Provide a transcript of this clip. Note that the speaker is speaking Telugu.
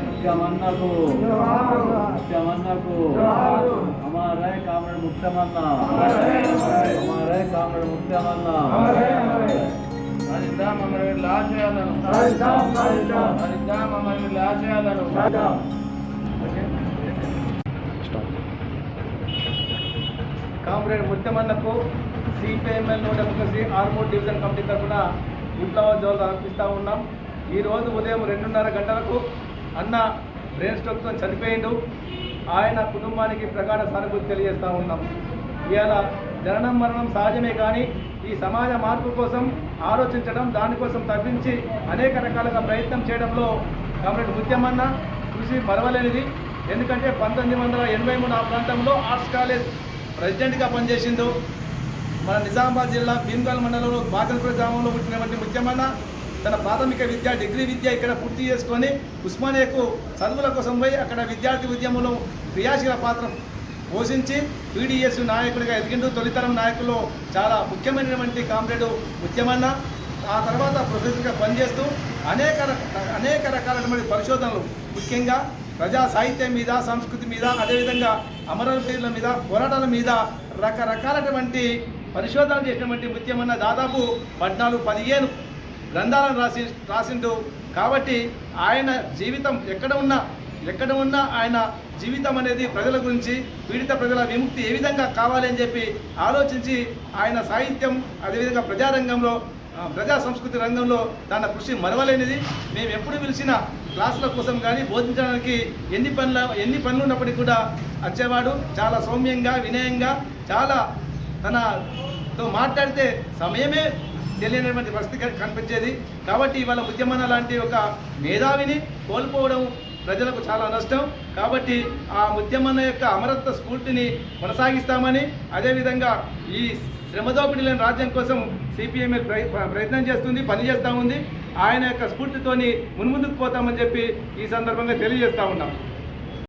ముఖ్యమన్నకు. ముఖ్యమన్నకు. అమరే కామ్రేడ్ ముఖ్యమన్న. అమరే కామ్రేడ్ ముఖ్యమన్న. సాధిద్దాం అమరవీరుల ఆశయాలను. సాధిద్దాం అమరవీరుల ఆశయాలను. Comrade ముత్యమన్నకు CPML democracy Armoor division committee తరఫున విప్లవ జోలు అర్పిస్తూ ఉన్నాం. ఈరోజు ఉదయం రెండున్నర గంటలకు అన్న బ్రెయిన్ స్ట్రోక్తో చనిపోయిండు. ఆయన కుటుంబానికి ప్రగాఢ సానుభూతి తెలియజేస్తూ ఉన్నాం. ఇవాళ జననం మరణం సహజమే కానీ ఈ సమాజ మార్పు కోసం ఆలోచించడం దానికోసం తప్పించి అనేక రకాలుగా ప్రయత్నం చేయడంలో కామ్రేడ్ ముత్యమన్న కృషి మరవలేనిది. ఎందుకంటే పంతొమ్మిది వందల ఎనభై మూడు ఆ ప్రాంతంలో ఆర్ట్స్ కాలేజ్ ప్రెసిడెంట్గా పనిచేసిండు. మన నిజామాబాద్ జిల్లా భీమ్గల్ మండలంలో బాగల్పూర్ గ్రామంలో పుట్టినటువంటి ముఖ్యమన్న తన ప్రాథమిక విద్య డిగ్రీ విద్య ఇక్కడ పూర్తి చేసుకొని ఉస్మానియాకు చదువుల కోసం పోయి అక్కడ విద్యార్థి ఉద్యమంలో క్రియాశీల పాత్ర పోషించి పీడిఎస్ నాయకుడిగా ఎదిగిండు. తొలితరం నాయకుల్లో చాలా ముఖ్యమైనటువంటి కామ్రేడు ఉద్యమన్న. ఆ తర్వాత ప్రొఫెసర్గా పనిచేస్తూ అనేక రక- అనేక రకాలైనటువంటి పరిశోధనలు ముఖ్యంగా ప్రజా సాహిత్యం మీద సంస్కృతి మీద అదేవిధంగా అమరవీరుల మీద పోరాటాల మీద రకరకాలైనటువంటి పరిశోధనలు చేసినటువంటి ముత్యమన్న దాదాపు పద్నాలుగు పదిహేను గ్రంథాలను రాసి రాసిండు. కాబట్టి ఆయన జీవితం ఎక్కడ ఉన్నా ఎక్కడ ఉన్నా ఆయన జీవితం అనేది ప్రజల గురించి పీడిత ప్రజల విముక్తి ఏ విధంగా కావాలి అని చెప్పి ఆలోచించి ఆయన సాహిత్యం అదేవిధంగా ప్రజారంగంలో ప్రజా సంస్కృతి రంగంలో తన కృషి మరవలేనిది. మేము ఎప్పుడు పిలిచిన క్లాసుల కోసం కానీ బోధించడానికి ఎన్ని పనుల ఎన్ని పనులు ఉన్నప్పటికీ కూడా వచ్చేవాడు. చాలా సౌమ్యంగా వినయంగా చాలా తనతో మాట్లాడితే సమయమే తెలియనటువంటి పరిస్థితి కనిపించేది. కాబట్టి ఇవాళ ఉద్యమన లాంటి ఒక మేధావిని కోల్పోవడం ప్రజలకు చాలా నష్టం. కాబట్టి ఆ ఉద్యమన యొక్క అమరత్వ స్ఫూర్తిని కొనసాగిస్తామని అదేవిధంగా ఈ శ్రమదోపిడి లేని రాజ్యం కోసం సిపిఎంఎల్ ప్రయత్నం చేస్తుంది పనిచేస్తూ ఉంది. ఆయన యొక్క స్ఫూర్తితోని మున్ముందుకు పోతామని చెప్పి ఈ సందర్భంగా తెలియజేస్తూ ఉన్నాం.